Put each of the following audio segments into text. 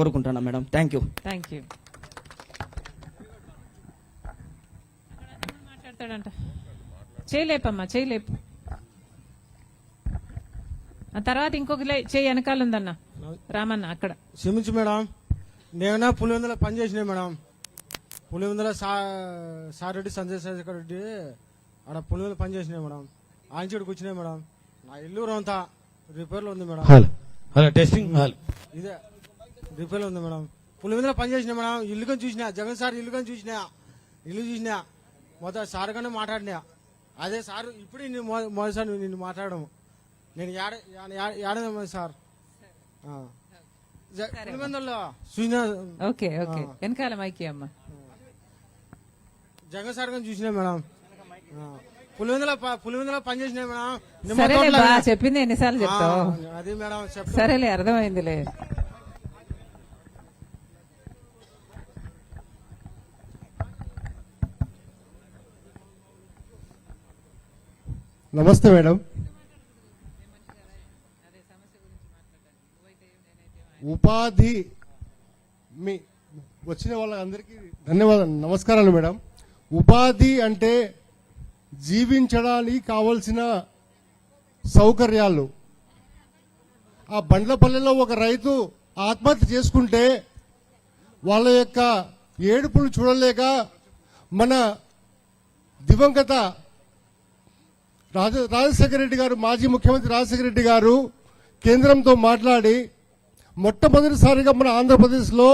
కోరుకుంటున్నాను madam. Thank you thank you మాట్లాడతాడంట. చేయలేపమ్మా చేయలేపు. ఆ తర్వాత ఇంకొక లే- చేయి వెనకాల ఉందన్న. రామన్న అక్కడ. క్షమించు మేడం. నేనా పులివెందుల పని చేసినా మేడం. పులివెందుల సా సారెడ్డి సంజయ్ శేఖర్ రెడ్డి ఆడ పులివెందుల పని చేసినా మేడం. ఆయన చెడుకు వచ్చినాయి మేడం. నా ఇల్లు అంతా రిపేర్లో ఉంది madam. Hello. Hello testing hello. ఇదే. రిపేర్లో ఉంది మేడం. పులివెందుల పని చేసిన మేడం. ఇల్లు కానీ చూసినా జగన్ సార్ ఇల్లు కానీ చూసినా ఇల్లు చూసినా మొదటి సార్ కానీ మాట్లాడినా. అదే సార్ ఇప్పుడు మొదటిసారి నిన్ను మాట్లాడము. నేను ఏడ ఏడ- ఏడదే సార్. Okay okay. వెనకాల మైకి అమ్మ. జగన్ సార్ కానీ చూసినా మేడం. పులివెందుల పులివెందుల పని చేసినా మేడం. చెప్పింది ఎన్నిసార్లు చెప్తావు? అది మేడం చెప్ సరేలే అర్థమైందిలే. నమస్తే మేడం. ఉపాధి మీ వచ్చిన వాళ్ళందరికీ ధన్యవాదాలు నమస్కారాలు మేడం. ఉపాధి అంటే జీవించడానికి కావలసిన సౌకర్యాలు. ఆ బండ్లపల్లెలో ఒక రైతు ఆత్మహత్య చేసుకుంటే వాళ్ళ యొక్క ఏడుపులు చూడలేక మన దివంగత రాజ రాజశేఖర రెడ్డి గారు మాజీ ముఖ్యమంత్రి రాజశేఖర రెడ్డి గారు కేంద్రంతో మాట్లాడి మొట్టమొదటిసారిగా మన ఆంధ్రప్రదేశ్లో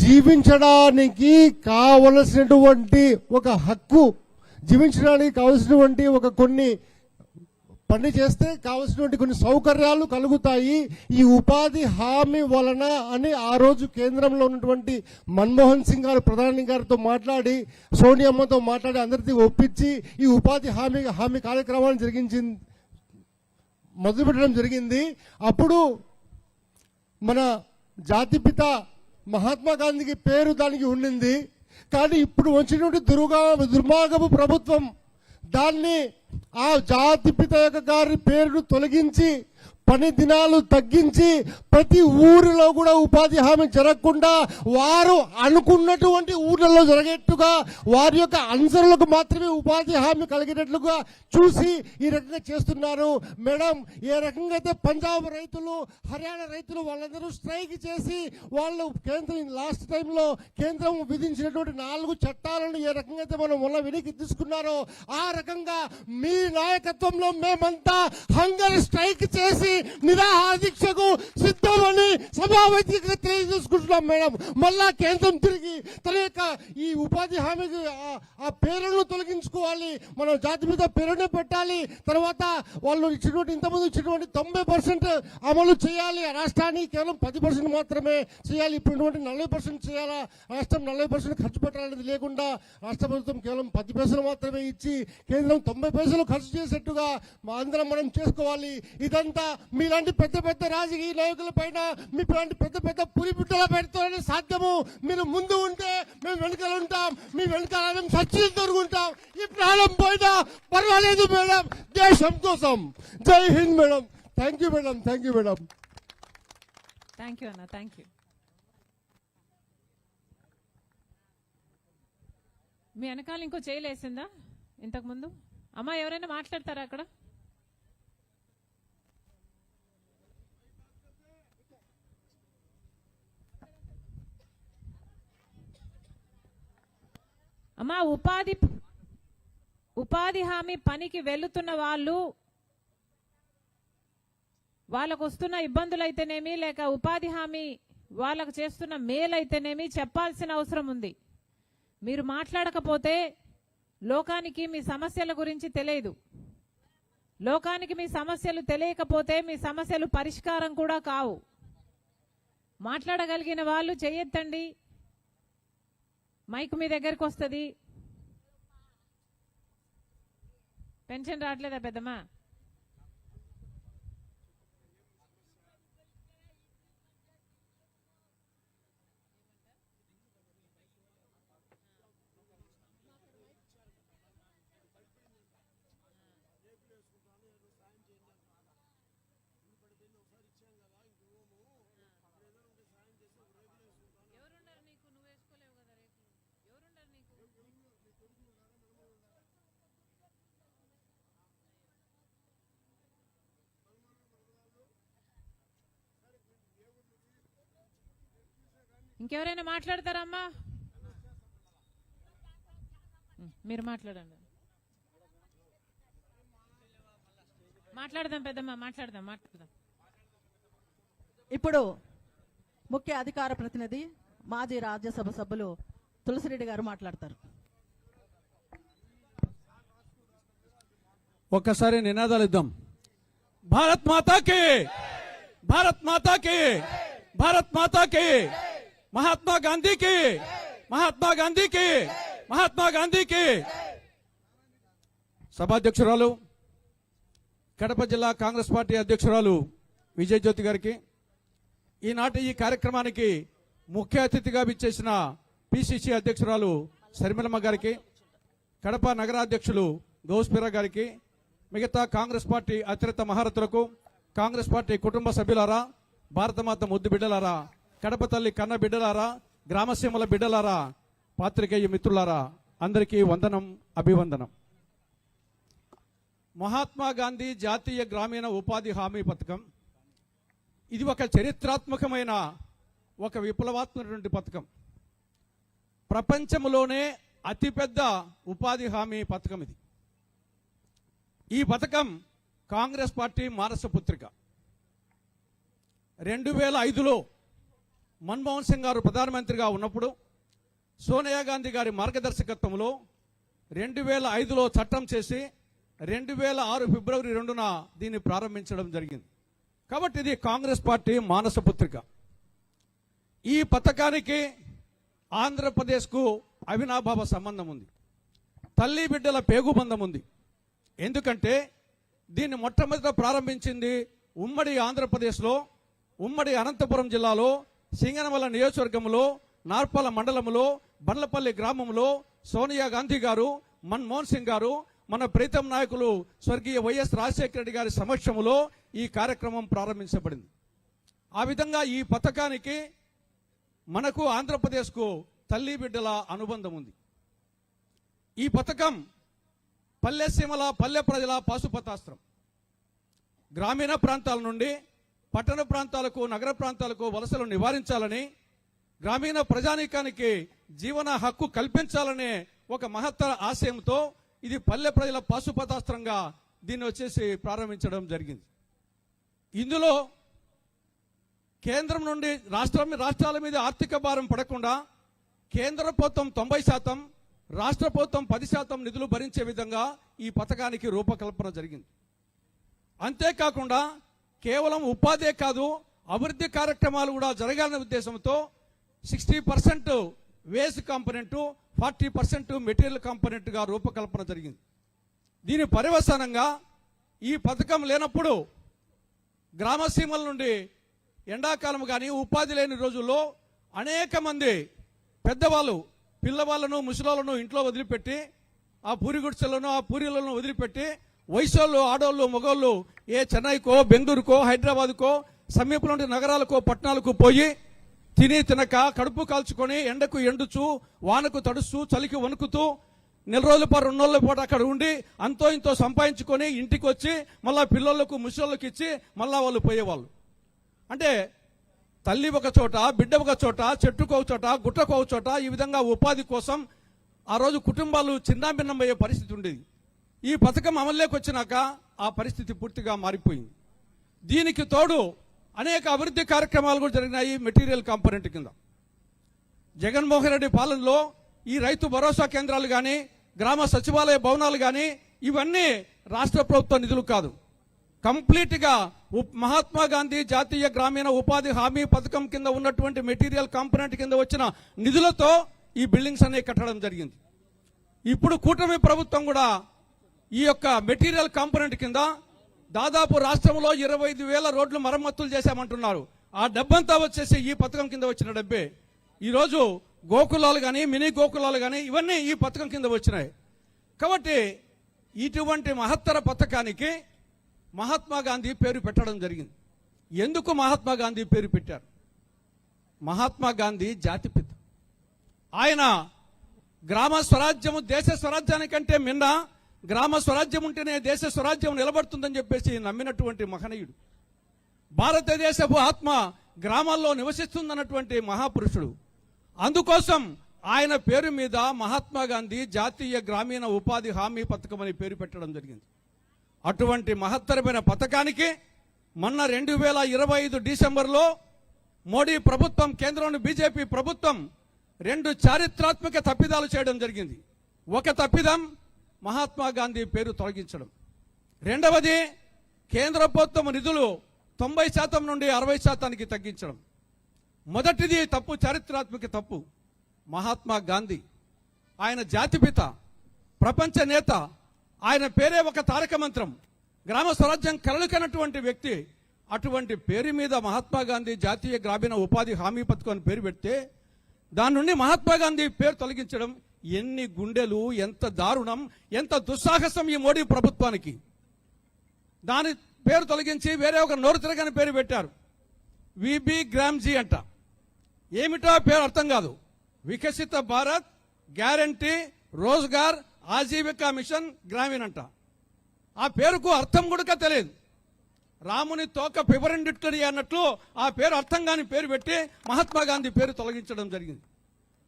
జీవించడానికి కావలసినటువంటి ఒక హక్కు జీవించడానికి కావలసినటువంటి ఒక కొన్ని పని చేస్తే కావలసినటువంటి కొన్ని సౌకర్యాలు కలుగుతాయి. ఈ ఉపాధి హామీ వలన అని ఆ రోజు కేంద్రంలో ఉన్నటువంటి మన్మోహన్ సింగ్ గారు ప్రధాని గారితో మాట్లాడి సోనియమ్మతో మాట్లాడి అందరికీ ఒప్పించి ఈ ఉపాధి హామీ హామీ కార్యక్రమాన్ని జరిగించింది మొదలుపెట్టడం జరిగింది. అప్పుడు మన జాతిపిత మహాత్మా గాంధీకి పేరు దానికి ఉండింది. కానీ ఇప్పుడు వచ్చినటువంటి దుర్గా దుర్మార్గపు ప్రభుత్వం దాన్ని ఆ జాతిపిత యొక్క గారి పేరును తొలగించి పని దినాలు తగ్గించి ప్రతి ఊరిలో కూడా ఉపాధి హామీ జరగకుండా వారు అనుకున్నటువంటి ఊర్లలో జరిగేట్టుగా వారి యొక్క అనుసరులకు మాత్రమే ఉపాధి హామీ కలిగేటట్లుగా చూసి ఈ రకంగా చేస్తున్నారు. మేడం ఏ రకంగా అయితే పంజాబ్ రైతులు హర్యానా రైతులు వాళ్ళందరూ స్ట్రైక్ చేసి వాళ్ళు కేంద్రం లాస్ట్ టైంలో కేంద్రం విధించినటువంటి నాలుగు చట్టాలను ఏ రకంగా అయితే మనం మొన్న వెనక్కి తీసుకున్నారో ఆ రకంగా మీ నాయకత్వంలో మేమంతా హంగర్ స్ట్రైక్ చేసి నిరాహార దీక్షకు సిద్ధమని సభావేదికగా తెలియజేసుకుంటున్నాం మేడం. మళ్ళా కేంద్రం తిరిగి తన యొక్క ఈ ఉపాధి హామీకి ఆ- పేరును తొలగించుకోవాలి. మనం జాతి మీద పేరునే పెట్టాలి. తర్వాత వాళ్ళు ఇచ్చినటువంటి ఇంతకుముందు ఇచ్చినటువంటి తొంభై పర్సెంట్ అమలు చేయాలి. ఆ రాష్ట్రానికి కేవలం పది పర్సెంట్ మాత్రమే చేయాలి. ఇప్పుడు నలభై పర్సెంట్ చేయాలా? రాష్ట్రం నలభై పర్సెంట్ ఖర్చు పెట్టాలనేది లేకుండా రాష్ట్ర ప్రభుత్వం కేవలం పది పైసలు మాత్రమే ఇచ్చి కేంద్రం తొంభై పైసలు ఖర్చు చేసేట్టుగా అందరం మనం చేసుకోవాలి. ఇదంతా మీలాంటి పెద్ద పెద్ద రాజకీయ నాయకుల పైన మీలాంటి పెద్ద పెద్ద పులి బిడ్డల పెడితేనే సాధ్యము. మీరు ముందు ఉంటే మేము వెనుకలు ఉంటాం. మీ వెనకాల మేము సచ్చిలు దొరుకుంటాం ఈ ప్రాణం పోయినా పర్వాలేదు మేడం. దేశం కోసం. Jai Hind madam. Thank you madam. Thank you madam. Thank you అన్న థ్యాంక్ యూ మీ వెనకాల ఇంకో చేయలేసిందా ఇంతకుముందు అమ్మ అమ్మా ఎవరైనా మాట్లాడతారా అక్కడ? అమ్మా ఉపాధి ఉపాధి హామీ పనికి వెళుతున్న వాళ్ళు వాళ్ళకు వస్తున్న ఇబ్బందులు అయితేనేమి లేక ఉపాధి హామీ వాళ్ళకు చేస్తున్న మేలైతేనేమి చెప్పాల్సిన అవసరం ఉంది. మీరు మాట్లాడకపోతే లోకానికి మీ సమస్యల గురించి తెలియదు. లోకానికి మీ సమస్యలు తెలియకపోతే మీ సమస్యలు పరిష్కారం కూడా కావు. మాట్లాడగలిగిన వాళ్ళు చెయ్యొద్దండి మైక్ మీ దగ్గరికి వస్తుంది. పెన్షన్ రావట్లేదా పెద్దమ్మా? ఇంకెవరైనా మాట్లాడతారమ్మా? మీరు మాట్లాడండి. మాట్లాడదాం పెద్దమ్మ మాట్లాడదాం మాట్లాడదాం. ఇప్పుడు ముఖ్య అధికార ప్రతినిధి మాజీ రాజ్యసభ సభ్యులు తులసిరెడ్డి గారు మాట్లాడతారు. ఒక్కసారి నినాదాలు ఇద్దాం. భారత్ మాతాకి! భారత్ మాతాకి! భారత్ మాతాకి! మహాత్మా గాంధీకి! మహాత్మా గాంధీకి! మహాత్మా గాంధీకి! సభాధ్యక్షురాలు కడప జిల్లా కాంగ్రెస్ పార్టీ అధ్యక్షురాలు విజయజ్యోతి గారికి ఈనాటి ఈ కార్యక్రమానికి ముఖ్య అతిథిగా విచ్చేసిన పిసిసి అధ్యక్షురాలు శర్మిలమ్మ గారికి కడప నగరాధ్యక్షులు గౌస్పిరా గారికి మిగతా కాంగ్రెస్ పార్టీ అతిరత మహారథులకు కాంగ్రెస్ పార్టీ కుటుంబ సభ్యులారా భారతమాత ముద్దు బిడ్డలారా కడప తల్లి కన్న బిడ్డలారా గ్రామసీమల బిడ్డలారా పాత్రికేయ మిత్రులారా అందరికీ వందనం అభివందనం. మహాత్మా గాంధీ జాతీయ గ్రామీణ ఉపాధి హామీ పథకం. ఇది ఒక చరిత్రాత్మకమైన ఒక విప్లవాత్మకటువంటి పథకం. ప్రపంచంలోనే అతిపెద్ద ఉపాధి హామీ పథకం ఇది. ఈ పథకం కాంగ్రెస్ పార్టీ మానస పుత్రిక రెండు వేల ఐదులో మన్మోహన్ సింగ్ గారు ప్రధానమంత్రిగా ఉన్నప్పుడు సోనియా గాంధీ గారి మార్గదర్శకత్వంలో రెండు వేల ఐదులో చట్టం చేసి రెండు వేల ఆరు ఫిబ్రవరి రెండున దీన్ని ప్రారంభించడం జరిగింది. కాబట్టి ఇది కాంగ్రెస్ పార్టీ మానస పుత్రిక. ఈ పథకానికి ఆంధ్రప్రదేశ్కు అవినాభావ సంబంధం ఉంది. తల్లి బిడ్డల పేగుబంధం ఉంది. ఎందుకంటే దీన్ని మొట్టమొదట ప్రారంభించింది ఉమ్మడి ఆంధ్రప్రదేశ్లో ఉమ్మడి అనంతపురం జిల్లాలో సింగనమల నియోజకవర్గంలో నార్పల మండలంలో బండ్లపల్లి గ్రామంలో సోనియా గాంధీ గారు మన్మోహన్ సింగ్ గారు మన ప్రీతం నాయకులు స్వర్గీయ వైఎస్ రాజశేఖర రెడ్డి గారి సమక్షంలో ఈ కార్యక్రమం ప్రారంభించబడింది. ఆ విధంగా ఈ పథకానికి మనకు ఆంధ్రప్రదేశ్కు తల్లి బిడ్డల అనుబంధం ఉంది. ఈ పథకం పల్లె సీమల పల్లె ప్రజల పాశుపతాస్త్రం. గ్రామీణ ప్రాంతాల నుండి పట్టణ ప్రాంతాలకు నగర ప్రాంతాలకు వలసలు నివారించాలని గ్రామీణ ప్రజానీకానికి జీవన హక్కు కల్పించాలనే ఒక మహత్తర ఆశయంతో ఇది పల్లె ప్రజల పాశుపతాస్త్రంగా దీన్ని వచ్చేసి ప్రారంభించడం జరిగింది. ఇందులో కేంద్రం నుండి రాష్ట్రం రాష్ట్రాల మీద ఆర్థిక భారం పడకుండా కేంద్ర ప్రభుత్వం తొంభై శాతం రాష్ట్ర ప్రభుత్వం పది శాతం నిధులు భరించే విధంగా ఈ పథకానికి రూపకల్పన జరిగింది. అంతేకాకుండా కేవలం ఉపాధే కాదు అభివృద్ధి కార్యక్రమాలు కూడా జరగాలనే ఉద్దేశంతో sixty percent waste component forty percent material కాంపనెంట్గా రూపకల్పన జరిగింది. దీని పర్యవసానంగా ఈ పథకం లేనప్పుడు గ్రామసీమల నుండి ఎండాకాలం కానీ ఉపాధి లేని రోజుల్లో అనేక మంది పెద్దవాళ్ళు పిల్లవాళ్ళను ముసలాళ్ళను ఇంట్లో వదిలిపెట్టి ఆ పూరి గుడిసెలను ఆ పూరీలను వదిలిపెట్టి వయసోళ్ళు ఆడోళ్ళు మొగోళ్ళు ఏ చెన్నైకో బెంగళూరుకో హైదరాబాద్కో సమీపంలోని నగరాలకో పట్టణాలకు పోయి తిని తినక కడుపు కాల్చుకొని ఎండకు ఎండుచు వానకు తడుస్తూ చలికి వణుకుతూ నెల రోజుల పాటు రెండు రోజుల పాటు అక్కడ ఉండి అంతో ఇంతో సంపాదించుకొని ఇంటికి వచ్చి మళ్ళా పిల్లలకు ముసళ్ళకి ఇచ్చి మళ్ళా వాళ్ళు పోయేవాళ్ళు. అంటే తల్లి ఒక చోట బిడ్డ ఒక చోట చెట్టుకు ఒక చోట గుట్టకు ఒక చోట ఈ విధంగా ఉపాధి కోసం ఆ రోజు కుటుంబాలు చిన్నాభిన్నమయ్యే పరిస్థితి ఉండేది. ఈ పథకం అమల్లోకి వచ్చినాక ఆ పరిస్థితి పూర్తిగా మారిపోయింది. దీనికి తోడు అనేక అభివృద్ధి కార్యక్రమాలు కూడా జరిగినాయి మెటీరియల్ కాంపోనెంట్ కింద. జగన్మోహన్ రెడ్డి పాలనలో ఈ రైతు భరోసా కేంద్రాలు కానీ గ్రామ సచివాలయ భవనాలు కానీ ఇవన్నీ రాష్ట్ర ప్రభుత్వ నిధులు కాదు. కంప్లీట్గా మహాత్మా గాంధీ జాతీయ గ్రామీణ ఉపాధి హామీ పథకం కింద ఉన్నటువంటి మెటీరియల్ కాంపోనెంట్ కింద వచ్చిన నిధులతో ఈ బిల్డింగ్స్ అనేవి కట్టడం జరిగింది. ఇప్పుడు కూటమి ప్రభుత్వం కూడా ఈ యొక్క మెటీరియల్ కాంపోనెంట్ కింద దాదాపు రాష్ట్రంలో ఇరవై ఐదు వేల రోడ్లు మరమ్మతులు చేశామంటున్నారు. ఆ డబ్బంతా వచ్చేసి ఈ పథకం కింద వచ్చిన డబ్బే. ఈరోజు గోకులాలు కానీ మినీ గోకులాలు కానీ ఇవన్నీ ఈ పథకం కింద వచ్చినాయి. కాబట్టి ఇటువంటి మహత్తర పథకానికి మహాత్మా గాంధీ పేరు పెట్టడం జరిగింది. ఎందుకు మహాత్మా గాంధీ పేరు పెట్టారు? మహాత్మా గాంధీ జాతిపిత ఆయన గ్రామ స్వరాజ్యము దేశ స్వరాజ్యానికంటే మిన్న గ్రామ స్వరాజ్యం ఉంటేనే దేశ స్వరాజ్యం నిలబడుతుందని చెప్పేసి నమ్మినటువంటి మహనీయుడు. భారతదేశపు ఆత్మ గ్రామాల్లో నివసిస్తుందన్నటువంటి మహాపురుషుడు. అందుకోసం ఆయన పేరు మీద మహాత్మా గాంధీ జాతీయ గ్రామీణ ఉపాధి హామీ పథకం అని పేరు పెట్టడం జరిగింది. అటువంటి మహత్తరమైన పథకానికి మొన్న రెండు వేల ఇరవై ఐదు డిసెంబర్లో మోడీ ప్రభుత్వం కేంద్రంలోని బీజేపీ ప్రభుత్వం రెండు చారిత్రాత్మక తప్పిదాలు చేయడం జరిగింది. ఒక తప్పిదం మహాత్మా గాంధీ పేరు తొలగించడం. రెండవది కేంద్ర ప్రభుత్వం నిధులు తొంభై శాతం నుండి అరవై శాతానికి తగ్గించడం. మొదటిది తప్పు చారిత్రాత్మక తప్పు. మహాత్మా గాంధీ ఆయన జాతిపిత ప్రపంచ నేత ఆయన పేరే ఒక తారక మంత్రం. గ్రామ స్వరాజ్యం కలలుకనటువంటి వ్యక్తి అటువంటి పేరు మీద మహాత్మా గాంధీ జాతీయ గ్రామీణ ఉపాధి హామీ పథకం అని పేరు పెడితే దాని నుండి మహాత్మా గాంధీ పేరు తొలగించడం ఎన్ని గుండెలు ఎంత దారుణం ఎంత దుస్సాహసం ఈ మోడీ ప్రభుత్వానికి. దాని పేరు తొలగించి వేరే ఒక నోరు తిరగని పేరు పెట్టారు. విబి గ్రామ్జీ అంట. ఏమిటో పేరు అర్థం కాదు. వికసిత భారత్ గ్యారంటీ రోజ్గార్ ఆజీవికా మిషన్ గ్రామీణ్ అంట. ఆ పేరుకు అర్థం కూడా తెలియదు. రాముని తోక పివరెండిటరీ అన్నట్లు ఆ పేరు అర్థం కాని పేరు పెట్టి మహాత్మా గాంధీ పేరు తొలగించడం జరిగింది.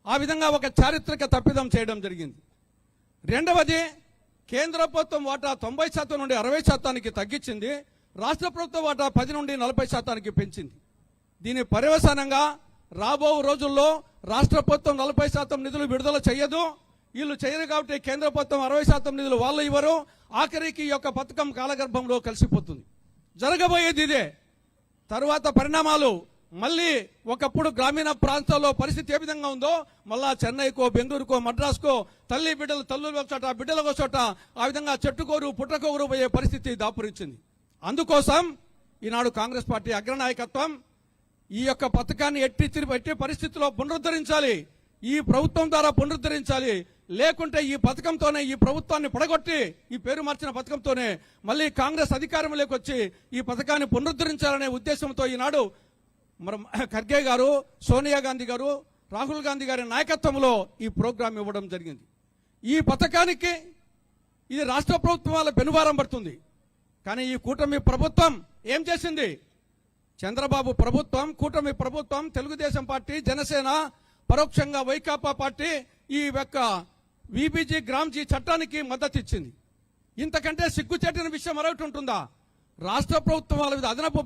ఆ విధంగా ఒక చారిత్రక తప్పిదం చేయడం జరిగింది. రెండవది కేంద్ర ప్రభుత్వం వాటా తొంభై శాతం నుండి అరవై శాతానికి తగ్గించింది. రాష్ట్ర ప్రభుత్వం వాటా పది నుండి నలభై శాతానికి పెంచింది. దీని పర్యవసానంగా రాబో రోజుల్లో రాష్ట్ర ప్రభుత్వం నలభై శాతం నిధులు విడుదల చేయదు. వీళ్ళు చేయరు కాబట్టి కేంద్ర ప్రభుత్వం అరవై శాతం నిధులు వాళ్ళు ఇవ్వరు. ఆఖరికి ఈ యొక్క పథకం కాలగర్భంలో కలిసిపోతుంది. జరగబోయేది ఇదే. తరువాత పరిణామాలు మళ్ళీ ఒకప్పుడు గ్రామీణ ప్రాంతాల్లో పరిస్థితి ఏ విధంగా ఉందో మళ్ళా చెన్నైకో బెంగళూరుకో మద్రాసుకో తల్లి బిడ్డలు తల్లులు ఒకచోట బిడ్డలు చోట ఆ విధంగా చెట్టుకోరు పుట్టకోరు పోయే పరిస్థితి దాపురించింది. అందుకోసం ఈనాడు కాంగ్రెస్ పార్టీ అగ్రనాయకత్వం ఈ యొక్క పథకాన్ని ఎట్టి తిరిగి ఎట్టి పరిస్థితిలో పునరుద్ధరించాలి. ఈ ప్రభుత్వం ద్వారా పునరుద్ధరించాలి. లేకుంటే ఈ పథకంతోనే ఈ ప్రభుత్వాన్ని పడగొట్టి ఈ పేరు మార్చిన పథకంతోనే మళ్ళీ కాంగ్రెస్ అధికారంలోకి వచ్చి ఈ పథకాన్ని పునరుద్ధరించాలనే ఉద్దేశంతో ఈనాడు మరి ఖర్గే గారు సోనియా గాంధీ గారు రాహుల్ గాంధీ గారి నాయకత్వంలో ఈ ప్రోగ్రాం ఇవ్వడం జరిగింది. ఈ పథకానికి ఇది రాష్ట్ర ప్రభుత్వం వాళ్ళ పెనుభారం పడుతుంది. కానీ ఈ కూటమి ప్రభుత్వం ఏం చేసింది? చంద్రబాబు ప్రభుత్వం కూటమి ప్రభుత్వం తెలుగుదేశం పార్టీ జనసేన పరోక్షంగా వైకాపా పార్టీ ఈ యొక్క విబిజీ గ్రామ్జీ చట్టానికి మద్దతు ఇచ్చింది. ఇంతకంటే సిగ్గుచేటిన విషయం మరొకటి ఉంటుందా? రాష్ట్ర ప్రభుత్వం వాళ్ళ మీద అదనపు